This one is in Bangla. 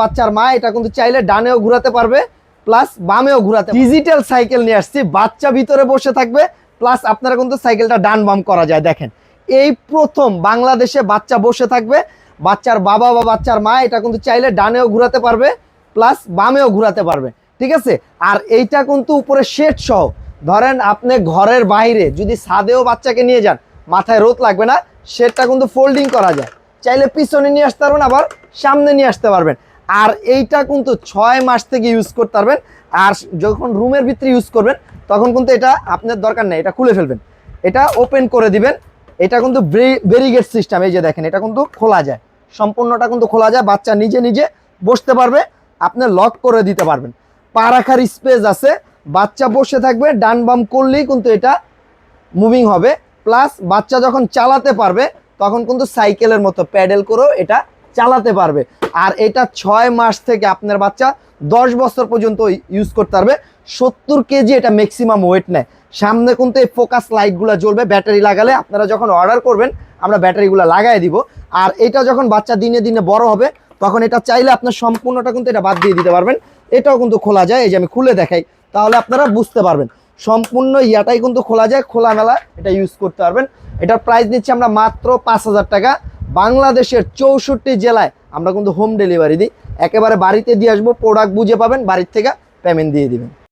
বাচ্চার মা, এটা কিন্তু চাইলে ডানেও ঘোরাতে পারবে প্লাস বামেও ঘোরাতে ডিজিটাল সাইকেল নিয়ে আসছি, বাচ্চা ভিতরে বসে থাকবে প্লাস আপনারা কিন্তু সাইকেলটা ডান বাম করা যায়, দেখেন। এই প্রথম বাংলাদেশে বাচ্চা বসে থাকবে, বাচ্চার বাবা বা বাচ্চার মা, এটা কিন্তু চাইলে ডানেও ঘোরাতে পারবে প্লাস বামেও ঘোরাতে পারবে, ঠিক আছে? আর এইটা কিন্তু উপরে শেড সহ, ধরেন আপনি ঘরের বাইরে যদি ছাদেও বাচ্চাকে নিয়ে যান, মাথায় রোদ লাগবে না, শেডটা কিন্তু ফোল্ডিং করা যায়। চাইলে পিছনে নিয়ে আসতে পারবেন, আবার সামনে নিয়ে আসতে পারবেন। আর এইটা কিন্তু ছয় মাস থেকে ইউজ করতে পারবেন। আর যখন রুমের ভিতরে ইউজ করবেন, তখন কিন্তু এটা আপনার দরকার নেই, এটা খুলে ফেলবেন। এটা ওপেন করে দিবেন। এটা কিন্তু ব্যারিগেড সিস্টেম এই যে দেখেন, এটা কিন্তু খোলা যায়। সম্পূর্ণটা কিন্তু খোলা যায়, বাচ্চা নিজে নিজে বসতে পারবে, আপনি লক করে দিতে পারবেন। পা রাখার স্পেস আছে, বাচ্চা বসে থাকবে, ডান বাম করলেই কিন্তু এটা মুভিং হবে। প্লাস বাচ্চা যখন চালাতে পারবে, তখন কিন্তু সাইকেলের মতো প্যাডেল করেও এটা চালাতে পারবে। আর এটা ছয় মাস থেকে আপনার বাচ্চা দশ বছর পর্যন্ত ইউজ করতে পারবে। সত্তর কেজি এটা ম্যাক্সিমাম ওয়েট নেয়। সামনে কিন্তু এই ফোকাস লাইটগুলো জ্বলবে ব্যাটারি লাগালে আপনারা যখন অর্ডার করবেন, আমরা ব্যাটারিগুলো লাগাই দিব। আর এটা যখন বাচ্চা দিনে দিনে বড় হবে, তখন এটা চাইলে আপনার সম্পূর্ণটা কিন্তু এটা বাদ দিয়ে দিতে পারবেন। এটাও কিন্তু খোলা যায়, এই যে আমি খুলে দেখাই। তাহলে আপনারা বুঝতে পারবেন। সম্পূর্ণ ইয়াটাই কিন্তু খোলা যায়, খোলামেলা এটা ইউজ করতে পারবেন। এটার প্রাইস নিচ্ছি আমরা মাত্র পাঁচ হাজার টাকা। বাংলাদেশের চৌষট্টি জেলায় আমরা কিন্তু হোম ডেলিভারি দিই। একেবারে বাড়িতে দিয়ে আসব প্রোডাক্ট বুঝে পাবেন, বাড়ির থেকে পেমেন্ট দিয়ে দিবেন।